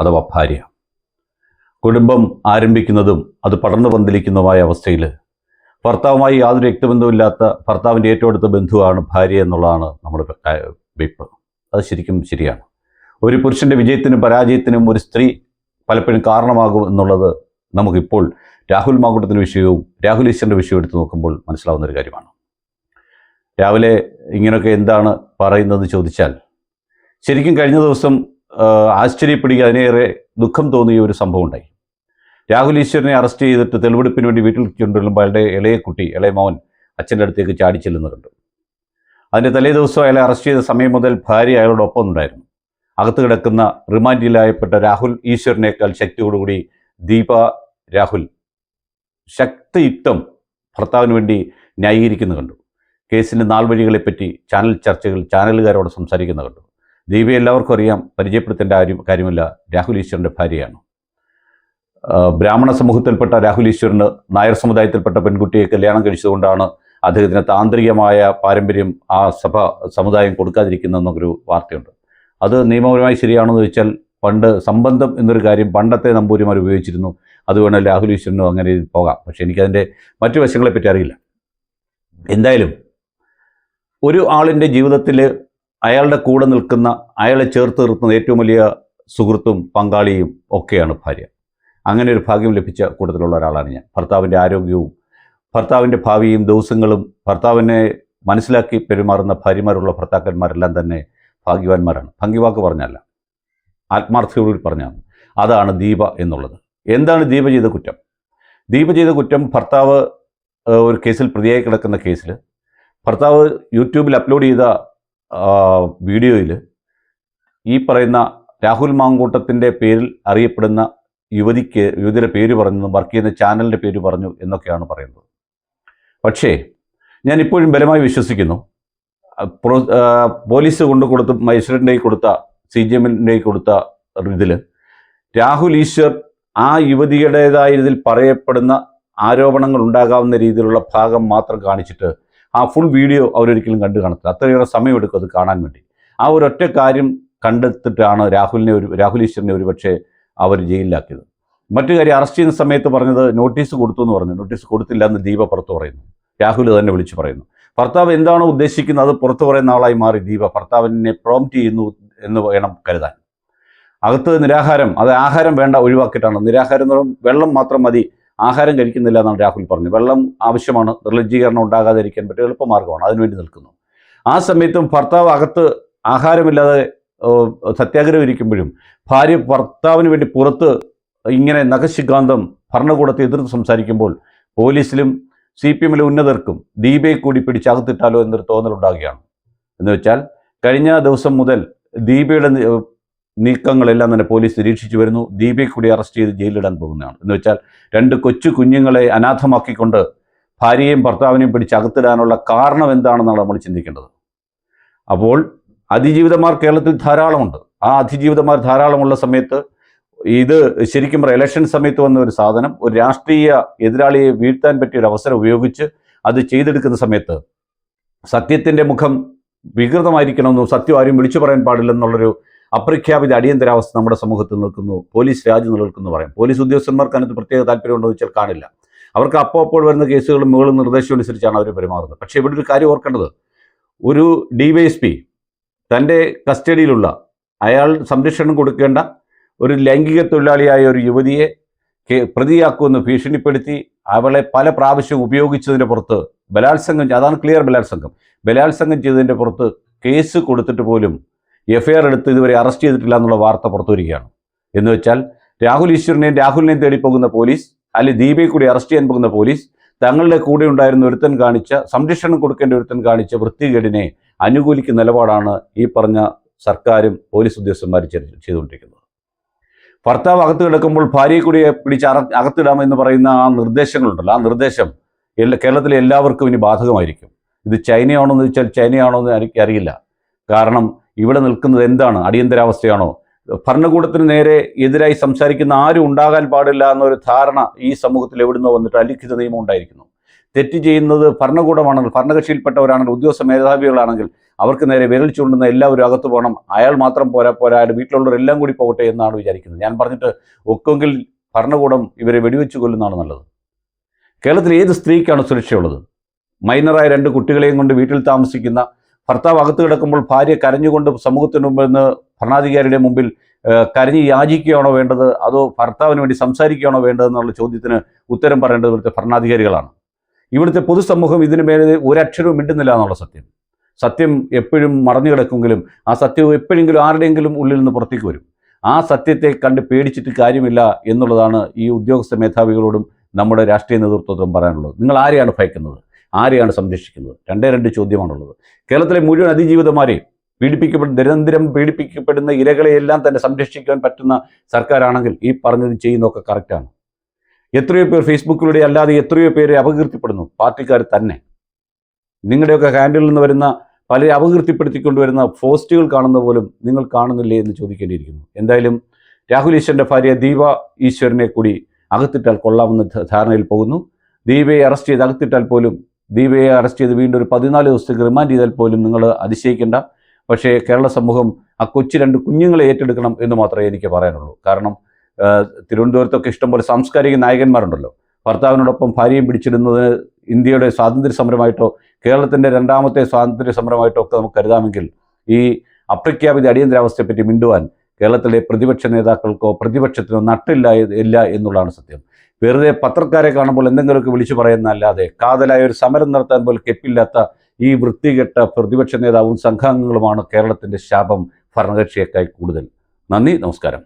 അഥവാ ഭാര്യ. കുടുംബം ആരംഭിക്കുന്നതും അത് പടർന്നു പന്തലിക്കുന്നതുമായ അവസ്ഥയിൽ ഭർത്താവുമായി യാതൊരു രക്തബന്ധവുമില്ലാത്ത ഭർത്താവിന്റെ ഏറ്റവും അടുത്ത ബന്ധുവാണ് ഭാര്യ എന്നുള്ളതാണ് നമ്മുടെ വെയ്പ്പ്. അത് ശരിക്കും ശരിയാണ്. ഒരു പുരുഷന്റെ വിജയത്തിനും പരാജയത്തിനും ഒരു സ്ത്രീ പലപ്പോഴും കാരണമാകും എന്നുള്ളത് നമുക്കിപ്പോൾ രാഹുൽ മാങ്കുട്ടത്തിന്റെ വിഷയവും രാഹുൽ ഈശ്വറിന്റെ വിഷയവും എടുത്ത് നോക്കുമ്പോൾ മനസ്സിലാവുന്ന ഒരു കാര്യമാണ്. രാവിലെ ഇങ്ങനെയൊക്കെ എന്താണ് പറയുന്നതെന്ന് ചോദിച്ചാൽ ശരിക്കും കഴിഞ്ഞ ദിവസം ആ, ആശ്ചര്യപ്പെടുക അതിനേറെ ദുഃഖം തോന്നിയ ഒരു സംഭവം ഉണ്ടായി. രാഹുൽ ഈശ്വരനെ അറസ്റ്റ് ചെയ്തിട്ട് തെളിവെടുപ്പിന് വേണ്ടി വീട്ടിൽ കൊണ്ടുവരുമ്പോൾ അയാളുടെ ഇളയ കുട്ടി ഇളയ മോൻ അച്ഛന്റെ അടുത്തേക്ക് ചാടി ചെല്ലുന്നത് കണ്ടു. അതിന്റെ തലേ ദിവസം അയാളെ അറസ്റ്റ് ചെയ്ത സമയം മുതൽ ഭാര്യ അയാളോടൊപ്പം ഉണ്ടായിരുന്നു. അകത്ത് കിടക്കുന്ന റിമാൻഡിലായപ്പെട്ട രാഹുൽ ഈശ്വരനേക്കാൾ ശക്തിയോടുകൂടി ദീപ രാഹുൽ ശക്തിയുക്തം ഭർത്താവിന് വേണ്ടി ന്യായീകരിക്കുന്ന കണ്ടു. കേസിന്റെ നാൾ വഴികളെപ്പറ്റി ചാനൽ ചർച്ചകൾ ചാനലുകാരോട് സംസാരിക്കുന്ന കണ്ടു. ദീപ എല്ലാവർക്കും അറിയാം പരിചയപ്പെടുത്തേണ്ട കാര്യം കാര്യമല്ല രാഹുൽ ഈശ്വരന്റെ ഭാര്യയാണ്. ബ്രാഹ്മണ സമൂഹത്തിൽപ്പെട്ട രാഹുൽ ഈശ്വരന് നായർ സമുദായത്തിൽപ്പെട്ട പെൺകുട്ടിയെ കല്യാണം കഴിച്ചതുകൊണ്ടാണ് അദ്ദേഹത്തിന് താന്ത്രികമായ പാരമ്പര്യം ആ സഭ സമുദായം കൊടുക്കാതിരിക്കുന്നതെന്നൊരു വാർത്തയുണ്ട്. അത് നിയമപരമായി ശരിയാണെന്ന് വെച്ചാൽ പണ്ട് സംബന്ധം എന്നൊരു കാര്യം പണ്ടത്തെ നമ്പൂരിമാർ ഉപയോഗിച്ചിരുന്നു. അത് വേണം രാഹുൽ ഈശ്വരനും അങ്ങനെ പോകാം. പക്ഷേ എനിക്കതിന്റെ മറ്റു വശങ്ങളെപ്പറ്റി അറിയില്ല. എന്തായാലും ഒരു ആളിന്റെ ജീവിതത്തിൽ അയാളുടെ കൂടെ നിൽക്കുന്ന അയാളെ ചേർത്ത് നിർത്തുന്ന ഏറ്റവും വലിയ സുഹൃത്തും പങ്കാളിയും ഒക്കെയാണ് ഭാര്യ. അങ്ങനെ ഒരു ഭാഗ്യം ലഭിച്ച കൂട്ടത്തിലുള്ള ഒരാളാണ് ഞാൻ. ഭർത്താവിന്റെ ആരോഗ്യവും ഭർത്താവിന്റെ ഭാവിയും ദിവസങ്ങളും ഭർത്താവിനെ മനസ്സിലാക്കി പെരുമാറുന്ന ഭാര്യമാരുള്ള ഭർത്താക്കന്മാരെല്ലാം തന്നെ ഭാഗ്യവാന്മാരാണ്. ഭംഗിവാക്ക് പറഞ്ഞല്ല. ആത്മാർത്ഥയോട് പറഞ്ഞാണ് അതാണ് ദീപ എന്നുള്ളത്. എന്താണ് ദീപ ചെയ്ത കുറ്റം? ദീപ ചെയ്ത കുറ്റം ഭർത്താവ് ഒരു കേസിൽ പ്രതിയായി കിടക്കുന്ന കേസിൽ ഭർത്താവ് യൂട്യൂബിൽ അപ്ലോഡ് ചെയ്ത വീഡിയോയിൽ ഈ പറയുന്ന രാഹുൽ മാങ്കൂട്ടത്തിന്റെ പേരിൽ അറിയപ്പെടുന്ന യുവതിക്ക് യുവതിയുടെ പേര് പറഞ്ഞു വർക്ക് ചെയ്യുന്ന ചാനലിന്റെ പേര് പറഞ്ഞു എന്നൊക്കെയാണ് പറയുന്നത്. പക്ഷേ ഞാൻ ഇപ്പോഴും ബലമായി വിശ്വസിക്കുന്നു. പോലീസ് കൊണ്ട് കൊടുത്ത മജിസ്ട്രേറ്റിന്റെ കൊടുത്ത സി ജി എമ്മിന്റെ കൊടുത്ത ഇതിൽ രാഹുൽ ഈശ്വർ ആ യുവതിയുടേതായ ഇതിൽ പറയപ്പെടുന്ന ആരോപണങ്ങൾ ഉണ്ടാകാവുന്ന രീതിയിലുള്ള ഭാഗം മാത്രം കാണിച്ചിട്ട് ആ ഫുൾ വീഡിയോ അവരൊരിക്കലും കണ്ടു കാണത്തില്ല. അത്രയേറെ സമയമെടുക്കും അത് കാണാൻ വേണ്ടി. ആ ഒരു ഒറ്റ കാര്യം കണ്ടെത്തിട്ടാണ് രാഹുലിനെ ഒരു രാഹുൽ ഈശ്വറിനെ ഒരുപക്ഷെ അവർ ജയിലിലാക്കിയത്. മറ്റു കാര്യം അറസ്റ്റ് ചെയ്യുന്ന സമയത്ത് പറഞ്ഞത് നോട്ടീസ് കൊടുത്തു എന്ന് പറഞ്ഞു. നോട്ടീസ് കൊടുത്തില്ല എന്ന് ദീപ പുറത്ത് പറയുന്നു. രാഹുൽ തന്നെ വിളിച്ചു പറയുന്നു. ഭർത്താവ് എന്താണോ ഉദ്ദേശിക്കുന്നത് അത് പുറത്തു പറയുന്ന ആളായി മാറി ദീപ ഭർത്താവിനെ പ്രോംപ്റ്റ് ചെയ്യുന്നു എന്ന് വേണം കരുതാൻ. അകത്ത് നിരാഹാരം അത് ആഹാരം വേണ്ട ഒഴിവാക്കിയിട്ടാണ്. നിരാഹാരം വെള്ളം മാത്രം മതി ആഹാരം കഴിക്കുന്നില്ല എന്നാണ് രാഹുൽ പറഞ്ഞു വെള്ളം ആവശ്യമാണ്. നിർലജ്ജീകരണം ഉണ്ടാകാതിരിക്കാൻ പറ്റിയ എളുപ്പമാർഗമാണ് അതിനുവേണ്ടി നിൽക്കുന്നു. ആ സമയത്തും ഭർത്താവ് അകത്ത് ആഹാരമില്ലാതെ സത്യാഗ്രഹം ഇരിക്കുമ്പോഴും ഭാര്യ ഭർത്താവിന് വേണ്ടി പുറത്ത് ഇങ്ങനെ നഖശികാന്തം ഭരണകൂടത്തെ എതിർത്ത് സംസാരിക്കുമ്പോൾ പോലീസിലും സി പി എമ്മിലെ ഉന്നതർക്കും ദീപയെ കൂടി പിടിച്ച് അകത്തിട്ടാലോ എന്നൊരു തോന്നലുണ്ടാകുകയാണ്. എന്ന് വെച്ചാൽ കഴിഞ്ഞ ദിവസം മുതൽ ദീപയുടെ നീക്കങ്ങളെല്ലാം തന്നെ പോലീസ് നിരീക്ഷിച്ചു വരുന്നു. ദീപയെ കൂടി അറസ്റ്റ് ചെയ്ത് ജയിലിടാൻ പോകുന്നതാണ്. എന്ന് വെച്ചാൽ രണ്ട് കൊച്ചു കുഞ്ഞുങ്ങളെ അനാഥമാക്കിക്കൊണ്ട് ഭാര്യയും ഭർത്താവിനെയും പിടിച്ച് അകത്തിടാനുള്ള കാരണം എന്താണെന്നാണ് നമ്മൾ ചിന്തിക്കേണ്ടത്. അപ്പോൾ അതിജീവിതമാർ കേരളത്തിൽ ധാരാളമുണ്ട്. ആ അതിജീവിതമാർ ധാരാളമുള്ള സമയത്ത് ഇത് ശരിക്കും പറയാം ഇലക്ഷൻ സമയത്ത് വന്ന ഒരു സാധനം ഒരു രാഷ്ട്രീയ എതിരാളിയെ വീഴ്ത്താൻ പറ്റിയ ഒരു അവസരം ഉപയോഗിച്ച് അത് ചെയ്തെടുക്കുന്ന സമയത്ത് സത്യത്തിന്റെ മുഖം വികൃതമായിരിക്കണമെന്നും സത്യം ആരും വിളിച്ചു പറയാൻ പാടില്ലെന്നുള്ളൊരു അപ്രഖ്യാപിത അടിയന്തരാവസ്ഥ നമ്മുടെ സമൂഹത്തിൽ നിൽക്കുന്നു. പോലീസ് രാജ്യം നിലനിൽക്കുന്നു പറയാം. പോലീസ് ഉദ്യോഗസ്ഥന്മാർക്ക് അതിനകത്ത് പ്രത്യേക താല്പര്യമുണ്ടോ എന്ന് വെച്ചാൽ കാണില്ല. അവർക്ക് അപ്പോൾ അപ്പോൾ വരുന്ന കേസുകളും മുകളും നിർദ്ദേശവും അനുസരിച്ചാണ് അവർ പെരുമാറുന്നത്. പക്ഷേ ഇവിടെ ഒരു കാര്യം ഓർക്കേണ്ടത്. ഒരു ഡിവൈഎസ്പി തന്റെ കസ്റ്റഡിയിലുള്ള അയാൾ സംരക്ഷണം കൊടുക്കേണ്ട ഒരു ലൈംഗിക തൊഴിലാളിയായ ഒരു യുവതിയെ പ്രതിയാക്കുമെന്ന് ഭീഷണിപ്പെടുത്തി അവളെ പല പ്രാവശ്യം ഉപയോഗിച്ചതിന്റെ പുറത്ത് ബലാത്സംഗം അതാണ് ക്ലിയർ ബലാത്സംഗം. ബലാത്സംഗം ചെയ്തതിന്റെ പുറത്ത് കേസ് കൊടുത്തിട്ട് പോലും എഫ് ഐ എടുത്ത് ഇതുവരെ അറസ്റ്റ് ചെയ്തിട്ടില്ല എന്നുള്ള വാർത്ത പുറത്തു വരികയാണ് എന്ന് വെച്ചാൽ രാഹുൽ ഈശ്വറിനെയും രാഹുലിനെയും തേടി പോകുന്ന പോലീസ് അല്ലെങ്കിൽ ദീപയെ കൂടി അറസ്റ്റ് ചെയ്യാൻ പോകുന്ന പോലീസ് തങ്ങളുടെ കൂടെ ഉണ്ടായിരുന്ന ഒരുത്തൻ കാണിച്ച സംരക്ഷണം കൊടുക്കേണ്ട ഒരുത്തൻ കാണിച്ച വൃത്തികേടിനെ അനുകൂലിക്കുന്ന നിലപാടാണ് ഈ പറഞ്ഞ സർക്കാരും പോലീസ് ഉദ്യോഗസ്ഥന്മാരും ചെയ്ത് ചെയ്തുകൊണ്ടിരിക്കുന്നത്. ഭർത്താവ് അകത്ത് കിടക്കുമ്പോൾ ഭാര്യയെ കൂടി പിടിച്ച് അറ അകത്തിടാമെന്ന് പറയുന്ന ആ നിർദ്ദേശങ്ങളുണ്ടല്ലോ. ആ നിർദ്ദേശം എല്ലാ കേരളത്തിലെ എല്ലാവർക്കും ഇനി ബാധകമായിരിക്കും. ഇത് ചൈനയാണോ എന്ന് വെച്ചാൽ ചൈനയാണോ എന്ന് എനിക്ക് അറിയില്ല. കാരണം ഇവിടെ നിൽക്കുന്നത് എന്താണ്? അടിയന്തരാവസ്ഥയാണോ? ഭരണകൂടത്തിന് നേരെ എതിരായി സംസാരിക്കുന്ന ആരും ഉണ്ടാകാൻ പാടില്ല എന്നൊരു ധാരണ ഈ സമൂഹത്തിൽ എവിടുന്നോ വന്നിട്ട് അലിഖിത നിയമം ഉണ്ടായിരിക്കുന്നു. തെറ്റ് ചെയ്യുന്നത് ഭരണകൂടമാണെങ്കിൽ ഭരണകക്ഷിയിൽപ്പെട്ടവരാണെങ്കിൽ ഉദ്യോഗസ്ഥ മേധാവികളാണെങ്കിൽ അവർക്ക് നേരെ വിരൽ ചൂണ്ടുന്ന എല്ലാവരും അകത്ത് പോകണം. അയാൾ മാത്രം പോരാ പോരാ വീട്ടിലുള്ളവരെല്ലാം കൂടി പോകട്ടെ എന്നാണ് വിചാരിക്കുന്നത്. ഞാൻ പറഞ്ഞിട്ട് ഒക്കെങ്കിൽ ഭരണകൂടം ഇവരെ വെടിവെച്ച് കൊല്ലുന്നതാണ് നല്ലത്. കേരളത്തിൽ ഏത് സ്ത്രീക്കാണ് സുരക്ഷയുള്ളത്? മൈനറായ രണ്ട് കുട്ടികളെയും കൊണ്ട് വീട്ടിൽ താമസിക്കുന്ന ഭർത്താവ് അകത്ത് കിടക്കുമ്പോൾ ഭാര്യ കരഞ്ഞുകൊണ്ട് സമൂഹത്തിന് മുമ്പിൽ നിന്ന് ഭരണാധികാരിയുടെ മുമ്പിൽ കരഞ്ഞ് യാചിക്കുകയാണോ വേണ്ടത്? അതോ ഭർത്താവിന് വേണ്ടി സംസാരിക്കുകയാണോ വേണ്ടതെന്നുള്ള ചോദ്യത്തിന് ഉത്തരം പറയേണ്ടത് ഇവിടുത്തെ ഭരണാധികാരികളാണ്. ഇവിടുത്തെ പൊതുസമൂഹം ഇതിനു മേലെ ഒരക്ഷരവും മിണ്ടുന്നില്ല എന്നുള്ള സത്യം. സത്യം എപ്പോഴും മറഞ്ഞു കിടക്കുമെങ്കിലും ആ സത്യം എപ്പോഴെങ്കിലും ആരുടെയെങ്കിലും ഉള്ളിൽ നിന്ന് പുറത്തേക്ക് വരും. ആ സത്യത്തെ കണ്ട് പേടിച്ചിട്ട് കാര്യമില്ല എന്നുള്ളതാണ് ഈ ഉദ്യോഗസ്ഥ മേധാവികളോടും നമ്മുടെ രാഷ്ട്രീയ നേതൃത്വത്തോടും പറയാനുള്ളത്. നിങ്ങൾ ആരെയാണ് ഭയക്കുന്നത്? ആരെയാണ് സംരക്ഷിക്കുന്നത്? രണ്ടേ രണ്ട് ചോദ്യമാണുള്ളത്. കേരളത്തിലെ മുഴുവൻ അതിജീവിതമാരെയും പീഡിപ്പിക്കപ്പെടുന്ന നിരന്തരം പീഡിപ്പിക്കപ്പെടുന്ന ഇരകളെയെല്ലാം തന്നെ സംരക്ഷിക്കാൻ പറ്റുന്ന സർക്കാരാണെങ്കിൽ ഈ പറഞ്ഞത് ചെയ്യുന്നതൊക്കെ കറക്റ്റാണ് എത്രയോ പേർ ഫേസ്ബുക്കിലൂടെ അല്ലാതെ എത്രയോ പേരെ അപകീർത്തിപ്പെടുന്നു. പാർട്ടിക്കാർ തന്നെ. നിങ്ങളുടെയൊക്കെ ഹാൻഡിൽ നിന്ന് വരുന്ന പലരെ അപകീർത്തിപ്പെടുത്തിക്കൊണ്ടുവരുന്ന പോസ്റ്റുകൾ കാണുന്ന പോലും നിങ്ങൾ കാണുന്നില്ലേ എന്ന് ചോദിക്കേണ്ടിയിരിക്കുന്നു. എന്തായാലും രാഹുൽ ഈശ്വരന്റെ ഭാര്യ ദീപ ഈശ്വരനെ കൂടി അകത്തിട്ടാൽ കൊള്ളാമെന്ന ധാരണയിൽ പോകുന്നു. ദീപയെ അറസ്റ്റ് ചെയ്ത് അകത്തിട്ടാൽ പോലും ദീപയെ അറസ്റ്റ് ചെയ്ത് വീണ്ടും ഒരു പതിനാല് ദിവസത്തേക്ക് റിമാൻഡ് ചെയ്താൽ പോലും നിങ്ങൾ അതിശയിക്കേണ്ട. പക്ഷേ കേരള സമൂഹം ആ കൊച്ചു രണ്ട് കുഞ്ഞുങ്ങളെ ഏറ്റെടുക്കണം എന്ന് മാത്രമേ എനിക്ക് പറയാനുള്ളൂ. കാരണം തിരുവനന്തപുരത്തൊക്കെ ഇഷ്ടംപോലെ സാംസ്കാരിക നായകന്മാരുണ്ടല്ലോ. ഭർത്താവിനോടൊപ്പം ഭാര്യയും പിടിച്ചിടുന്നതിന് ഇന്ത്യയുടെ സ്വാതന്ത്ര്യ സമരമായിട്ടോ കേരളത്തിന്റെ രണ്ടാമത്തെ സ്വാതന്ത്ര്യ സമരമായിട്ടോ ഒക്കെ നമുക്ക് കരുതാമെങ്കിൽ ഈ അപ്രഖ്യാപിത അടിയന്തരാവസ്ഥയെപ്പറ്റി മിണ്ടുവാൻ കേരളത്തിലെ പ്രതിപക്ഷ നേതാക്കൾക്കോ പ്രതിപക്ഷത്തിനോ നട്ടില്ല ഇല്ല എന്നുള്ളതാണ് സത്യം. വെറുതെ പത്രക്കാരെ കാണുമ്പോൾ എന്തെങ്കിലുമൊക്കെ വിളിച്ചു പറയുന്നതല്ലാതെ കാതലായ ഒരു സമരം നടത്താൻ പോലും കെപ്പില്ലാത്ത ഈ വൃത്തികെട്ട പ്രതിപക്ഷ നേതാവും സംഘാംഗങ്ങളുമാണ് കേരളത്തിന്റെ ശാപം ഭരണകക്ഷിയേക്കായി കൂടുതൽ. നന്ദി നമസ്കാരം.